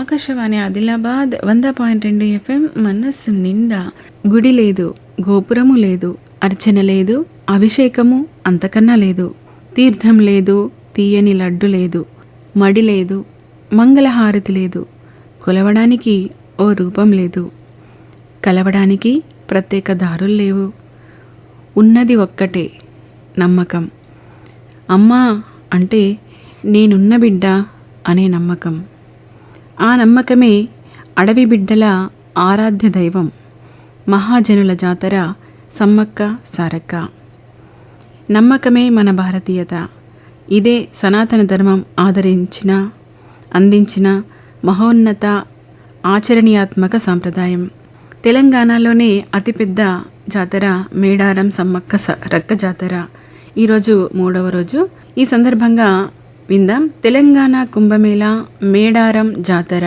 ఆకాశవాణి ఆదిలాబాద్ వంద పాయింట్ రెండు ఎఫ్ఎం మనస్సు నిండా. గుడి లేదు గోపురము లేదు అర్చన లేదు అభిషేకము అంతకన్నా లేదు. తీర్థం లేదు తీయని లడ్డు లేదు మడి లేదు మంగళహారతి లేదు కొలవడానికి ఓ రూపం లేదు. కలవడానికి ప్రత్యేక దారులు లేవు. ఉన్నది ఒక్కటే నమ్మకం. అమ్మా అంటే నేనున్న బిడ్డ అనే నమ్మకం. ఆ నమ్మకమే అడవి బిడ్డల ఆరాధ్య దైవం మహాజనుల జాతర సమ్మక్క సారక్క. నమ్మకమే మన భారతీయత. ఇదే సనాతన ధర్మం ఆదరించిన అందించిన మహోన్నత ఆచరణీయాత్మక సాంప్రదాయం. తెలంగాణలోనే అతిపెద్ద జాతర మేడారం సమ్మక్క రక్క జాతర. ఈరోజు మూడవ రోజు. ఈ సందర్భంగా విందాం. తెలంగాణ కుంభమేళ మేడారం జాతర.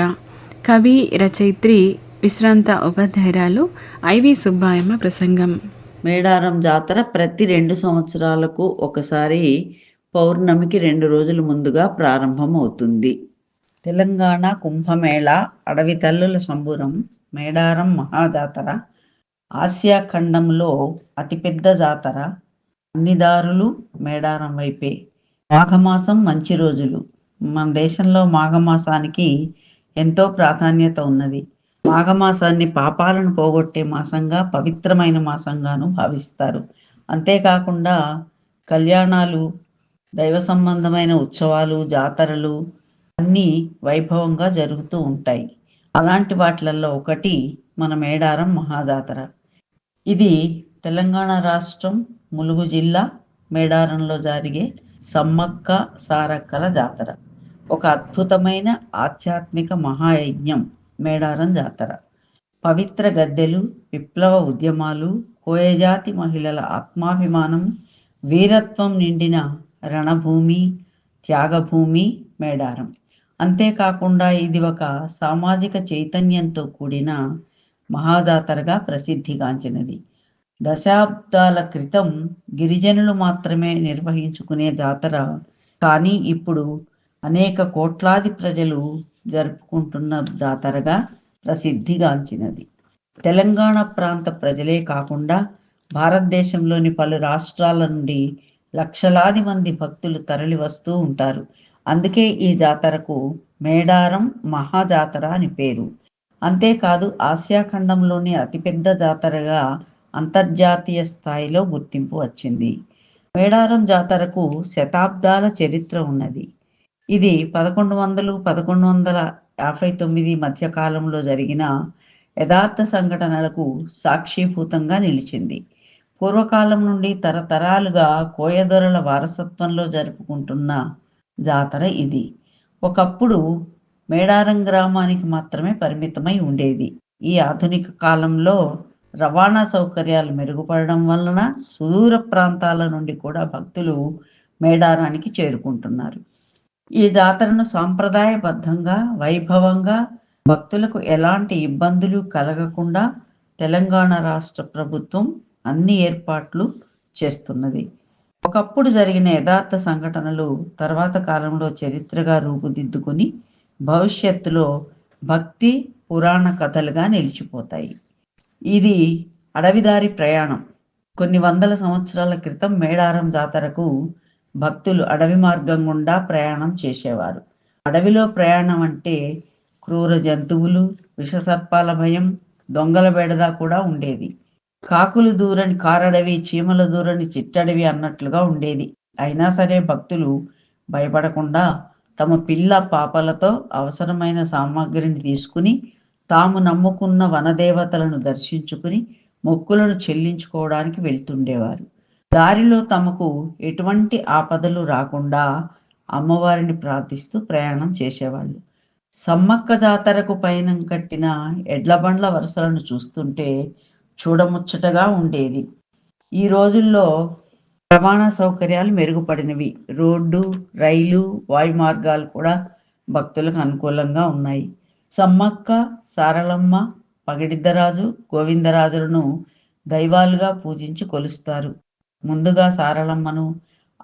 కవి రచయిత్రి విశ్రాంత ఉపాధ్యాయురాలు ఐవి సుబ్బాయమ్మ ప్రసంగం. మేడారం జాతర ప్రతి రెండు సంవత్సరాలకు ఒకసారి పౌర్ణమికి రెండు రోజుల ముందుగా ప్రారంభం అవుతుంది తెలంగాణ కుంభమేళ అడవి తల్లుల సంబురం మేడారం మహాజాతర ఆసియా ఖండంలో అతిపెద్ద జాతర అన్ని దారులు మేడారం వైపే. మాఘమాసం మంచి రోజులు. మన దేశంలో మాఘమాసానికి ఎంతో ప్రాధాన్యత ఉన్నది. మాఘమాసాన్ని పాపాలను పోగొట్టే మాసంగా పవిత్రమైన మాసంగాను భావిస్తారు. అంతేకాకుండా కళ్యాణాలు దైవ సంబంధమైన ఉత్సవాలు జాతరలు అన్నీ వైభవంగా జరుగుతూ ఉంటాయి. అలాంటి వాటిలలో ఒకటి మన మేడారం మహాజాతర. ఇది తెలంగాణ రాష్ట్రం ములుగు జిల్లా మేడారంలో జరిగే సమ్మక్క సారక్కల జాతర. ఒక అద్భుతమైన ఆధ్యాత్మిక మహాయజ్ఞం మేడారం జాతర. పవిత్ర గద్దెలు విప్లవ ఉద్యమాలు కోయజాతి మహిళల ఆత్మాభిమానం వీరత్వం నిండిన రణభూమి త్యాగభూమి మేడారం. అంతేకాకుండా ఇది ఒక సామాజిక చైతన్యంతో కూడిన మహాజాతరగా ప్రసిద్ధిగాంచినది. దశాబ్దాల క్రితం గిరిజనులు మాత్రమే నిర్వహించుకునే జాతర. కానీ ఇప్పుడు అనేక కోట్లాది ప్రజలు జరుపుకుంటున్న జాతరగా ప్రసిద్ధిగాంచినది. తెలంగాణ ప్రాంత ప్రజలే కాకుండా భారతదేశంలోని పలు రాష్ట్రాల నుండి లక్షలాది మంది భక్తులు తరలి వస్తూ ఉంటారు. అందుకే ఈ జాతరకు మేడారం మహాజాతర అని పేరు. అంతేకాదు ఆసియా ఖండంలోని అతిపెద్ద జాతరగా అంతర్జాతీయ స్థాయిలో గుర్తింపు వచ్చింది. మేడారం జాతరకు శతాబ్దాల చరిత్ర ఉన్నది. ఇది పదకొండు వందలు పదకొండు వందల యాభై తొమ్మిది మధ్యకాలంలో జరిగిన యథార్థ సంఘటనలకు సాక్షిభూతంగా నిలిచింది. పూర్వకాలం నుండి తరతరాలుగా కోయదొరల వారసత్వంలో జరుపుకుంటున్న జాతర ఇది. ఒకప్పుడు మేడారం గ్రామానికి మాత్రమే పరిమితమై ఉండేది. ఈ ఆధునిక కాలంలో రవాణా సౌకర్యాలు మెరుగుపడడం వలన సుదూర ప్రాంతాల నుండి కూడా భక్తులు మేడారానికి చేరుకుంటున్నారు. ఈ జాతరను సాంప్రదాయబద్ధంగా వైభవంగా భక్తులకు ఎలాంటి ఇబ్బందులు కలగకుండా తెలంగాణ రాష్ట్ర ప్రభుత్వం అన్ని ఏర్పాట్లు చేస్తున్నది. ఒకప్పుడు జరిగిన యథార్థ సంఘటనలు తర్వాత కాలంలో చరిత్రగా రూపుదిద్దుకుని భవిష్యత్తులో భక్తి పురాణ కథలుగా నిలిచిపోతాయి. ఇది అడవిదారి ప్రయాణం. కొన్ని వందల సంవత్సరాల క్రితం మేడారం జాతరకు భక్తులు అడవి మార్గం గుండా ప్రయాణం చేసేవారు. అడవిలో ప్రయాణం అంటే క్రూర జంతువులు విషసర్పాల భయం దొంగల బెడద కూడా ఉండేది. కాకులు దూరని కారడవి చీమల దూరని చిట్టడవి అన్నట్లుగా ఉండేది. అయినా సరే భక్తులు భయపడకుండా తమ పిల్ల పాపలతో అవసరమైన సామాగ్రిని తీసుకుని తాము నమ్ముకున్న వనదేవతలను దర్శించుకుని మొక్కులను చెల్లించుకోవడానికి వెళ్తుండేవారు. దారిలో తమకు ఎటువంటి ఆపదలు రాకుండా అమ్మవారిని ప్రార్థిస్తూ ప్రయాణం చేసేవాళ్ళు. సమ్మక్క జాతరకు పైన కట్టిన ఎడ్లబండ్ల వరుసలను చూస్తుంటే చూడముచ్చటగా ఉండేది. ఈ రోజుల్లో రవాణా సౌకర్యాలు మెరుగుపడినవి. రోడ్డు రైలు వాయు మార్గాలు కూడా భక్తులకు అనుకూలంగా ఉన్నాయి. సమ్మక్క సారలమ్మ పగిడిద్దరాజు గోవిందరాజులను దైవాలుగా పూజించి కొలుస్తారు. ముందుగా సారలమ్మను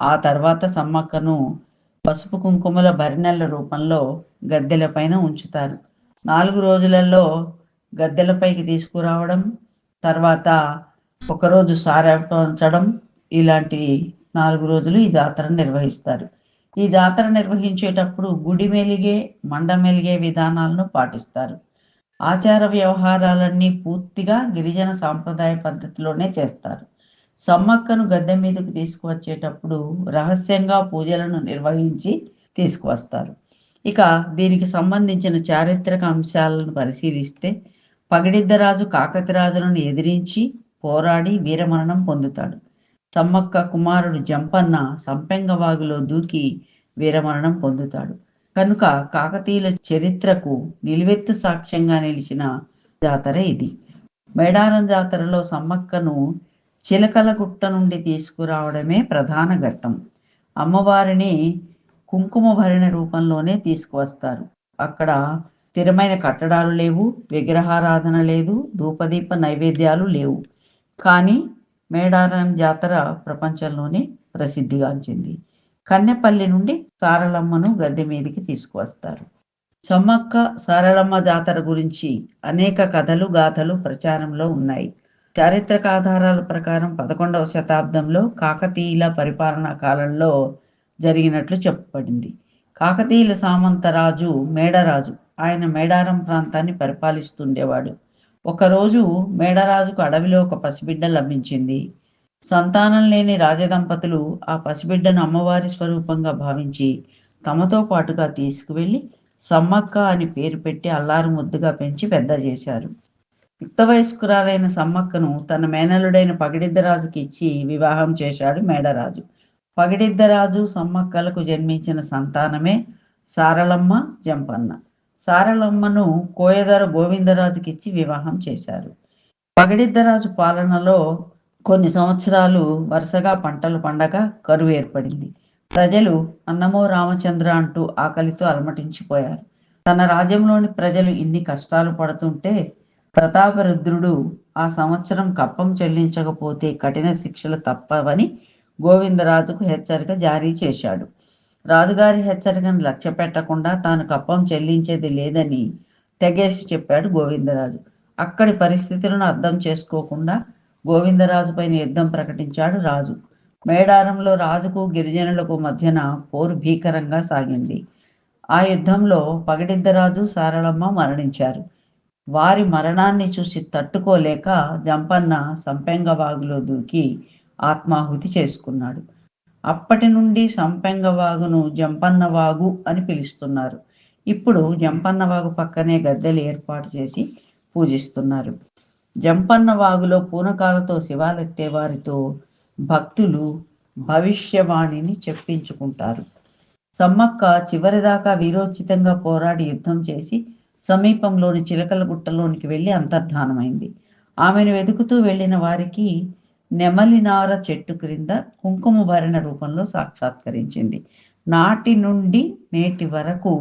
ఆ తర్వాత సమ్మక్కను పసుపు కుంకుమల భరినెల రూపంలో గద్దెలపైన ఉంచుతారు. నాలుగు రోజులలో గద్దెలపైకి తీసుకురావడం తర్వాత ఒకరోజు సారపంచడం ఇలాంటి నాలుగు రోజులు ఈ జాతర నిర్వహిస్తారు. ఈ జాతర నిర్వహించేటప్పుడు గుడి మెలిగే మండ మెలిగే విధానాలను పాటిస్తారు. ఆచార వ్యవహారాలన్నీ పూర్తిగా గిరిజన సాంప్రదాయ పద్ధతిలోనే చేస్తారు. సమ్మక్కను గద్దె మీదకు తీసుకువచ్చేటప్పుడు రహస్యంగా పూజలను నిర్వహించి తీసుకువస్తారు. ఇక దీనికి సంబంధించిన చారిత్రక అంశాలను పరిశీలిస్తే పగిడిద్దరాజు కాకతిరాజులను ఎదిరించి పోరాడి వీరమరణం పొందుతాడు. సమ్మక్క కుమారుడు జంపన్న సంపెంగవాగులో దూకి వీరమరణం పొందుతాడు. కనుక కాకతీయుల చరిత్రకు నిలువెత్తు సాక్ష్యంగా నిలిచిన జాతర ఇది. మేడారం జాతరలో సమ్మక్కను చిలకల గుట్ట నుండి తీసుకురావడమే ప్రధాన ఘట్టం. అమ్మవారిని కుంకుమ భరిణ రూపంలోనే తీసుకువస్తారు. అక్కడ స్థిరమైన కట్టడాలు లేవు విగ్రహారాధన లేదు ధూపదీప నైవేద్యాలు లేవు. కానీ మేడారం జాతర ప్రపంచంలోనే ప్రసిద్ధిగాంచింది. కన్నెపల్లి నుండి సారలమ్మను గద్దె మీదికి తీసుకువస్తారు. సమ్మక్క సారలమ్మ జాతర గురించి అనేక కథలు గాథలు ప్రచారంలో ఉన్నాయి. చారిత్రక ఆధారాల ప్రకారం పదకొండవ శతాబ్దంలో కాకతీయుల పరిపాలనా కాలంలో జరిగినట్లు చెప్పబడింది. కాకతీయుల సామంతరాజు మేడరాజు. ఆయన మేడారం ప్రాంతాన్ని పరిపాలిస్తుండేవాడు. ఒకరోజు మేడరాజుకు అడవిలో ఒక పసిబిడ్డ లభించింది. సంతానం లేని రాజదంపతులు ఆ పసిబిడ్డను అమ్మవారి స్వరూపంగా భావించి తమతో పాటుగా తీసుకువెళ్ళి సమ్మక్క అని పేరు పెట్టి అల్లారు ముద్దుగా పెంచి పెద్ద చేశారు. యుక్త వయస్కురాలైన సమ్మక్కను తన మేనలుడైన పగిడిద్దరాజుకి ఇచ్చి వివాహం చేశాడు మేడరాజు. పగిడిద్దరాజు సమ్మక్కలకు జన్మించిన సంతానమే సారలమ్మ జంపన్న. సారలమ్మను కోయదర గోవిందరాజుకిచ్చి వివాహం చేశారు. పగిడిద్దరాజు పాలనలో కొన్ని సంవత్సరాలు వరుసగా పంటలు పండగ కరువు ఏర్పడింది. ప్రజలు అన్నమో రామచంద్ర అంటూ ఆకలితో అలమటించిపోయారు. తన రాజ్యంలోని ప్రజలు ఇన్ని కష్టాలు పడుతుంటే ప్రతాపరుద్రుడు ఆ సంవత్సరం కప్పం చెల్లించకపోతే కఠిన శిక్షలు తప్పవని గోవిందరాజుకు హెచ్చరిక జారీ చేశాడు. రాజుగారి హెచ్చరికను లక్ష్య పెట్టకుండా తాను కప్పం చెల్లించేది లేదని తెగేసి చెప్పాడు గోవిందరాజు. అక్కడి పరిస్థితులను అర్థం చేసుకోకుండా గోవిందరాజు పైన యుద్ధం ప్రకటించాడు రాజు. మేడారంలో రాజుకు గిరిజనులకు మధ్యన పోరు భీకరంగా సాగింది. ఆ యుద్ధంలో పగడిద్దరాజు సారళమ్మ మరణించారు. వారి మరణాన్ని చూసి తట్టుకోలేక జంపన్న సంపెంగవాగులో దూకి ఆత్మాహుతి చేసుకున్నాడు. అప్పటి నుండి సంపెంగవాగును జంపన్నవాగు అని పిలుస్తున్నారు. ఇప్పుడు జంపన్నవాగు పక్కనే గద్దెలు ఏర్పాటు చేసి పూజిస్తున్నారు. జంపన్నవాగులో పూనకాలతో శివాలెత్తేవారితో భక్తులు భవిష్యవాణిని చెప్పించుకుంటారు. సమ్మక్క చివరిదాకా వీరోచితంగా పోరాడి యుద్ధం చేసి సమీపంలోని చిలకల గుట్టలోనికి వెళ్ళి అంతర్ధానమైంది. ఆమెను వెతుకుతూ వెళ్ళిన వారికి నెమలినార చెట్టు క్రింద కుంకుమ భరణ రూపంలో సాక్షాత్కరించింది. నాటి నుండి నేటి వరకు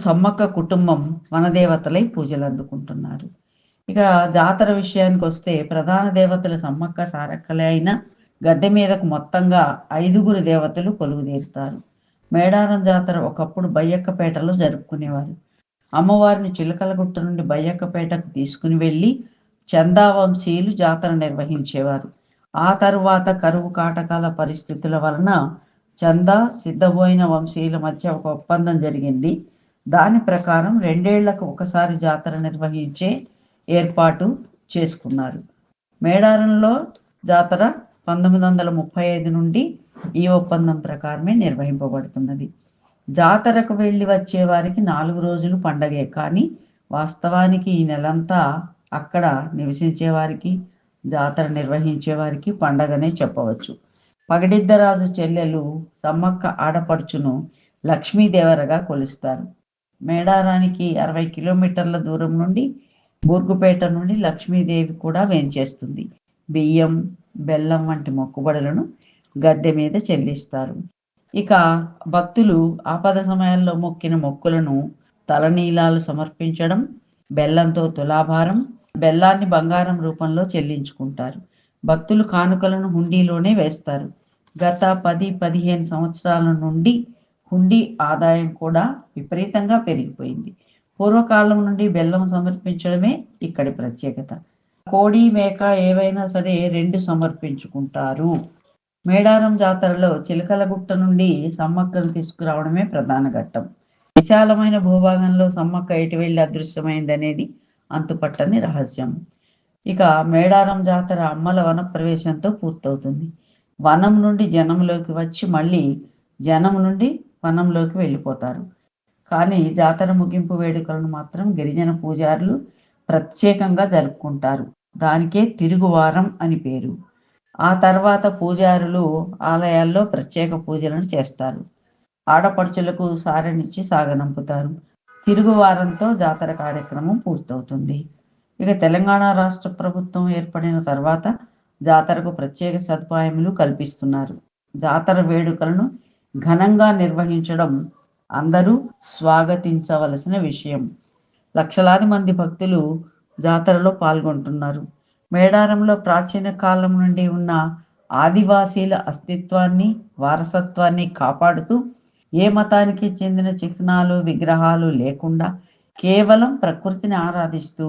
సమ్మక్క కుటుంబం వనదేవతలై పూజలు అందుకుంటున్నారు. ఇక జాతర విషయానికి వస్తే ప్రధాన దేవతలు సమ్మక్క సారక్కలే అయిన గద్దె మీదకు మొత్తంగా ఐదుగురు దేవతలు కొలువుదీరుతారు. మేడారం జాతర ఒకప్పుడు బయ్యక్కపేటలో జరుపుకునేవారు. అమ్మవారిని చిలకలగుట్ట నుండి బయ్యక్కపేటకు తీసుకుని వెళ్ళి చందావంశీయులు జాతర నిర్వహించేవారు. ఆ తరువాత కరువు కాటకాల పరిస్థితుల వలన చందా సిద్ధబోయిన వంశీయుల మధ్య ఒక ఒప్పందం జరిగింది. దాని ప్రకారం రెండేళ్ళకు ఒకసారి జాతర నిర్వహించే ఏర్పాటు చేసుకున్నారు. మేడారంలో జాతర పంతొమ్మిది వందల ముప్పై ఐదు నుండి ఈ ఒప్పందం ప్రకారమే నిర్వహింపబడుతున్నది. జాతరకు వెళ్ళి వచ్చే వారికి నాలుగు రోజులు పండగే కానీ వాస్తవానికి ఈ నెలంతా అక్కడ నివసించే వారికి జాతర నిర్వహించే వారికి పండగనే చెప్పవచ్చు. పగడిద్దరాజు చెల్లెలు సమ్మక్క ఆడపడుచును లక్ష్మీదేవరగా కొలుస్తారు. మేడారానికి అరవై కిలోమీటర్ల దూరం నుండి బూర్గుపేట నుండి లక్ష్మీదేవి కూడా వేంచేస్తుంది. బియ్యం బెల్లం వంటి మొక్కుబడులను గద్దె మీద చెల్లిస్తారు. ఇక భక్తులు ఆపద సమయాల్లో మొక్కిన మొక్కులను తలనీలాలు సమర్పించడం బెల్లంతో తులాభారం బెల్లాన్ని బంగారం రూపంలో చెల్లించుకుంటారు. భక్తులు కానుకలను హుండీలోనే వేస్తారు. గత పది పదిహేను సంవత్సరాల నుండి హుండీ ఆదాయం కూడా విపరీతంగా పెరిగిపోయింది. పూర్వకాలం నుండి బెల్లం సమర్పించడమే ఇక్కడి ప్రత్యేకత. కోడి మేక ఏవైనా సరే రెండు సమర్పించుకుంటారు. మేడారం జాతరలో చిలకలగుట్ట నుండి సమ్మక్కను తీసుకురావడమే ప్రధాన ఘట్టం. విశాలమైన భూభాగంలో సమ్మక్క ఎటు వెళ్ళి అదృశ్యమైందనేది అంతుపట్టని రహస్యం. ఇక మేడారం జాతర అమ్మల వన ప్రవేశంతో పూర్తవుతుంది. వనం నుండి జనంలోకి వచ్చి మళ్ళీ జనం నుండి వనంలోకి వెళ్ళిపోతారు. కానీ జాతర ముగింపు వేడుకలను మాత్రం గిరిజన పూజారులు ప్రత్యేకంగా జరుపుకుంటారు. దానికే తిరుగువారం అని పేరు. ఆ తర్వాత పూజారులు ఆలయాల్లో ప్రత్యేక పూజలను చేస్తారు. ఆడపడుచులకు సారనిచ్చి సాగనంపుతారు. తిరుగువారంతో జాతర కార్యక్రమం పూర్తవుతుంది. ఇక తెలంగాణ రాష్ట్ర ప్రభుత్వం ఏర్పడిన తర్వాత జాతరకు ప్రత్యేక సదుపాయములు కల్పిస్తున్నారు. జాతర వేడుకలను ఘనంగా నిర్వహించడం అందరూ స్వాగతించవలసిన విషయం. లక్షలాది మంది భక్తులు జాతరలో పాల్గొంటున్నారు. మేడారంలో ప్రాచీన కాలం నుండి ఉన్న ఆదివాసీల అస్తిత్వాన్ని వారసత్వాన్ని కాపాడుతూ ఏ మతానికి చెందిన చిహ్నాలు విగ్రహాలు లేకుండా కేవలం ప్రకృతిని ఆరాధిస్తూ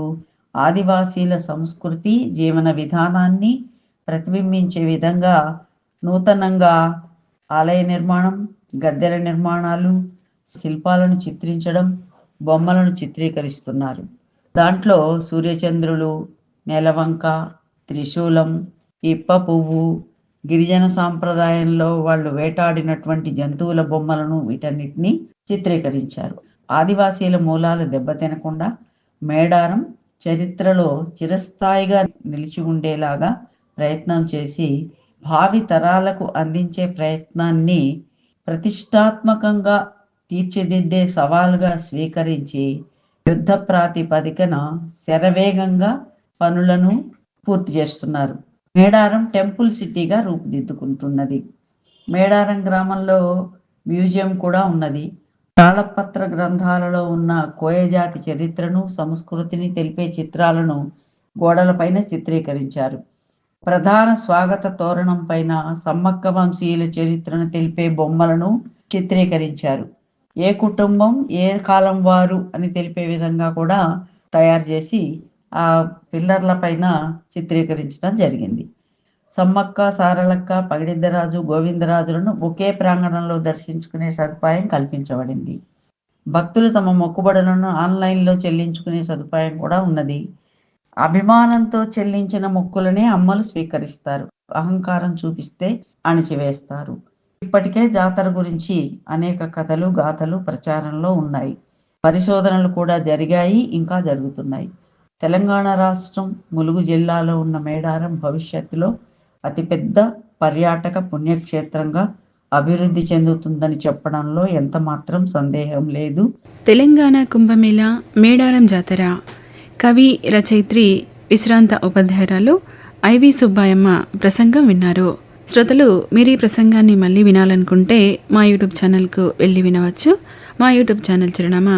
ఆదివాసీల సంస్కృతి జీవన విధానాన్ని ప్రతిబింబించే విధంగా నూతనంగా ఆలయ నిర్మాణం గద్దెల నిర్మాణాలు శిల్పాలను చిత్రించడం బొమ్మలను చిత్రీకరిస్తున్నారు. దాంట్లో సూర్యచంద్రులు నెలవంక త్రిశూలం ఇప్ప పువ్వు గిరిజన సాంప్రదాయంలో వాళ్ళు వేటాడినటువంటి జంతువుల బొమ్మలను వీటన్నిటిని చిత్రీకరించారు. ఆదివాసీల మూలాలు దెబ్బతినకుండా మేడారం చరిత్రలో చిరస్థాయిగా నిలిచి ఉండేలాగా ప్రయత్నం చేసి భావి తరాలకు అందించే ప్రయత్నాన్ని ప్రతిష్టాత్మకంగా తీర్చిదిద్దే సవాలుగా స్వీకరించి యుద్ధ ప్రాతిపదికన శరవేగంగా పనులను పూర్తి చేస్తున్నారు. మేడారం టెంపుల్ సిటీగా రూపుదిద్దుకుంటున్నది. మేడారం గ్రామంలో మ్యూజియం కూడా ఉన్నది. తాళపత్ర గ్రంథాలలో ఉన్న కోయజాతి చరిత్రను సంస్కృతిని తెలిపే చిత్రాలను గోడలపైన చిత్రీకరించారు. ప్రధాన స్వాగత తోరణం పైన సమ్మక్క వంశీయుల చరిత్రను తెలిపే బొమ్మలను చిత్రీకరించారు. ఏ కుటుంబం ఏ కాలం వారు అని తెలిపే విధంగా కూడా తయారు చేసి ఆ పిల్లర్ల పైన చిత్రీకరించడం జరిగింది. సమ్మక్క సారలక్క పగిడిద్దరాజు గోవిందరాజులను ఒకే ప్రాంగణంలో దర్శించుకునే సదుపాయం కల్పించబడింది. భక్తులు తమ మొక్కుబడులను ఆన్లైన్లో చెల్లించుకునే సదుపాయం కూడా ఉన్నది. అభిమానంతో చెల్లించిన మొక్కులనే అమ్మలు స్వీకరిస్తారు. అహంకారం చూపిస్తే అణిచివేస్తారు. ఇప్పటికే జాతర గురించి అనేక కథలు గాథలు ప్రచారంలో ఉన్నాయి. పరిశోధనలు కూడా జరిగాయి ఇంకా జరుగుతున్నాయి. తెలంగాణ రాష్ట్రం ములుగు జిల్లాలో ఉన్న మేడారం భవిష్యత్తులో అతిపెద్ద పర్యాటక పుణ్యక్షేత్రంగా అభివృద్ధి చెందుతుందని చెప్పడంలో ఎంత మాత్రం సందేహం లేదు. తెలంగాణ కుంభమేళ మేడారం జాతర. కవి రచయిత్రి విశ్రాంత ఉపాధ్యాయురాలు ఐవి సుబ్బాయమ్మ ప్రసంగం విన్నారు. శ్రోతలు మీరు ఈ ప్రసంగాన్ని మళ్ళీ వినాలనుకుంటే మా యూట్యూబ్ ఛానల్కు వెళ్ళి వినవచ్చు. మా యూట్యూబ్ ఛానల్ చిరునామా